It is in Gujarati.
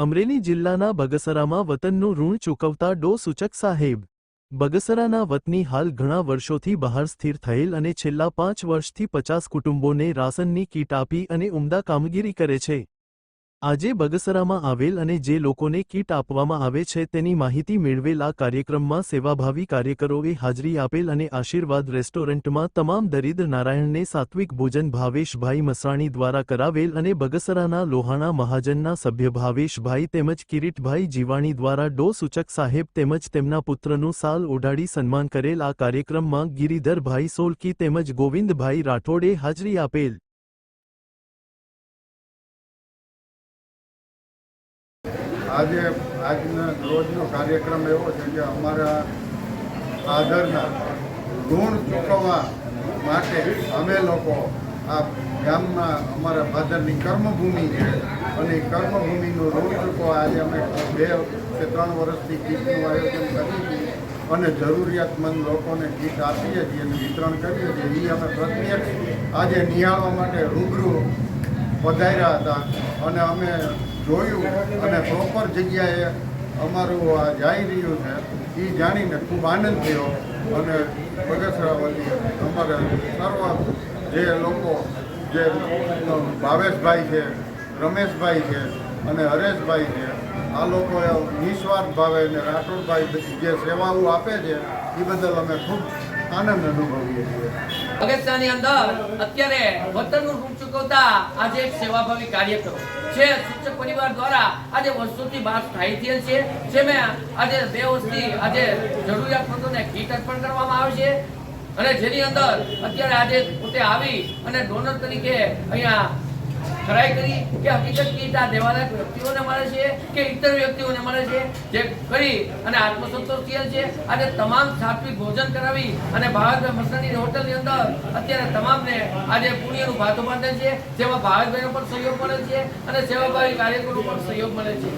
અમરેલી જિલ્લાના બગસરામાં વતનનું ઋણ ચૂકવતા ડો સૂચક સાહેબ. બગસરાના વતની હાલ ઘણા વર્ષોથી બહાર સ્થિર થયેલ અને છેલ્લા પાંચ વર્ષથી પચાસ કુટુંબોને રાશનની કીટ આપી અને ઉમદા કામગીરી કરે છે. આજે બગસરામાં આવેલ અને જે લોકોને કીટ આપવામાં આવે છે તેની માહિતી મેળવેલ આ કાર્યક્રમમાં સેવાભાવી કાર્યકરોએ હાજરી આપેલ અને આશીર્વાદ રેસ્ટોરન્ટમાં તમામ દરિદ્ર નારાયણને સાત્વિક ભોજન ભાવેશભાઈ મસરાણી દ્વારા કરાવેલ અને બગસરાના લોહાણા મહાજનના સભ્ય ભાવેશભાઈ તેમજ કિરીટભાઈ જીવાણી દ્વારા ડો સૂચક સાહેબ તેમજ તેમના પુત્રનું સાલ ઓઢાડી સન્માન કરેલ આ કાર્યક્રમમાં ગિરિધરભાઈ સોલકી તેમજ ગોવિંદભાઈ રાઠોડે હાજરી આપેલ. આજે આજના રોજનો કાર્યક્રમ એવો છે કે અમારા આદરના ઋણ ચૂકવવા માટે અમે લોકો આ ગામમાં અમારા ફાધરની કર્મભૂમિ છે. અને કર્મભૂમિનું ઋણ ચૂકવવા આજે અમે બે કે ત્રણ વર્ષથી ગીતનું આયોજન કરીએ છીએ અને જરૂરિયાતમંદ લોકોને ગીત આપીએ છીએ અને વિતરણ કરીએ છીએ. એ અમે પ્રત્યક્ષ આજે નિહાળવા માટે રૂબરૂ પધાર્યા હતા. અને અમે જોયું અને પ્રોપર જગ્યાએ અમારું આ જઈ રહ્યું છે. એ જાણીને ખૂબ આનંદ થયો. અને બગસરા અમારે સર્વ જે લોકો, જે ભાવેશભાઈ છે, રમેશભાઈ છે અને હરેશભાઈ છે, આ લોકોએ નિસ્વાર્થ ભાવે અને રાઠોડભાઈ જે સેવાઓ આપે છે એ બદલ અમે ખૂબ આનંદ અનુભવીએ છીએ. અગત્યની અંદર અત્યારે વતનનું રૂપ ચૂકવતા આજે સેવાભાવી કાર્યક્રમ છે શિક્ષક પરિવાર દ્વારા આજે વર્ષોથી બહાર સ્થાયી થયેલ છે જેમાં આજે બે વર્ષથી આજે જરૂરિયાતમંદોને કીટ અર્પણ કરવામાં આવે છે. અને જેની અંદર અત્યારે આજે પોતે આવી અને ડોનર તરીકે અહીંયા ટ્રાય કરી કે હકીકત કીટ આ વ્યક્તિઓને મળે છે કે ઇતર વ્યક્તિઓને મળે છે જે કરી અને આત્મસંતોષ થયેલ છે. આજે તમામ સાત્વિક ભોજન કરાવી અને ભારતભાઈ મસાની હોટલની અંદર અત્યારે તમામને આજે પુણ્યનું ભાતું બાંધે છે. જેમાં ભારતભાઈનો પણ સહયોગ મળે છે અને સેવાભાવી કાર્યકરો પણ સહયોગ મળે છે.